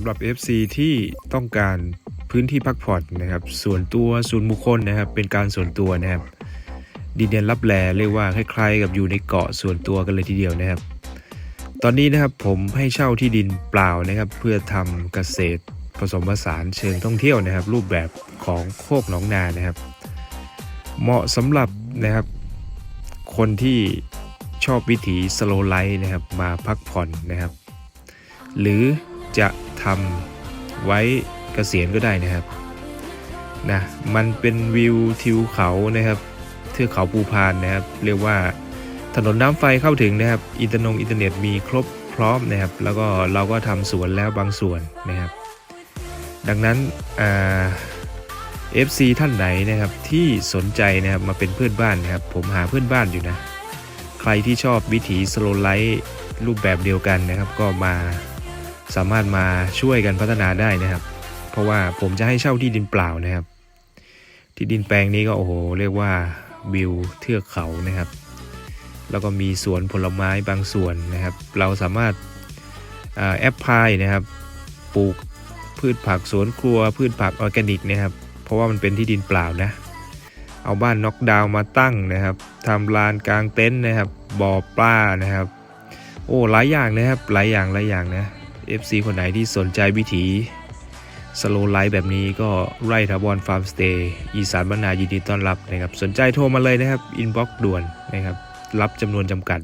ำหรับ FC ที่ต้องการพื้นที่พักผ่อนนะครับ ส่วนตัวส่วนบุคคลนะครับ เป็นการส่วนตัวนะครับ ดินแดนรับแลเรียกว่าคล้ายๆ กับอยู่ในเกาะส่วนตัวกันเลยทีเดียวนะครับ ตอนนี้นะครับผมให้เช่าที่ดินเปล่านะครับ เพื่อทำเกษตรผสมผสานเชิงท่องเที่ยวนะครับ รูปแบบของโคกหนองนานะครับ เหมาะสำหรับนะครับ คนที่ชอบวิถีสโลไลฟ์นะครับมาพักผ่อนนะครับ หรือจะ ทำไว้เกษียณก็ได้นะครับนะมันเป็นวิวทิวเขานะครับเทือกเขาภูพานนะครับ เรียกว่าถนนน้ำไฟเข้าถึงนะครับ อินเทอร์นงอินเทอร์เน็ตมีครบพร้อมนะครับ แล้วก็เราก็ทำสวนแล้วบางส่วนนะครับ ดังนั้นอ่า FC ท่านไหนนะครับที่สนใจนะครับมาเป็นเพื่อนบ้านนะครับ ผมหาเพื่อนบ้านอยู่นะ ใครที่ชอบวิถีสโลไลท์รูปแบบเดียวกันนะครับ ก็มา สามารถมาช่วยกันพัฒนาได้นะครับ เพราะว่าผมจะให้เช่าที่ดินเปล่านะครับ ที่ดินแปลงนี้ก็โอ้โหเรียกว่าวิวเทือกเขานะครับ แล้วก็มีสวนผลไม้บางส่วนนะครับ เราสามารถอแอปพลายนะครับ ปลูกพืชผักสวนครัว พืชผักออร์แกนิกนะครับ เพราะว่ามันเป็นที่ดินเปล่านะ เอาบ้านน็อกดาวน์มาตั้งนะครับทำลานกลางเต็นท์นะครับ บ่อปลานะครับ โอ้หลายอย่างนะครับ หลายอย่างหลายอย่างนะ FC คนไหนที่สนใจวิถีสโลไลฟ์แบบนี้ก็ไร่ทาวอนฟาร์มสเตย์อีสานบ้านนายินดีต้อนรับนะครับ สนใจโทรมาเลยนะครับ อินบ็อกด่วนนะครับ รับจำนวนจำกัด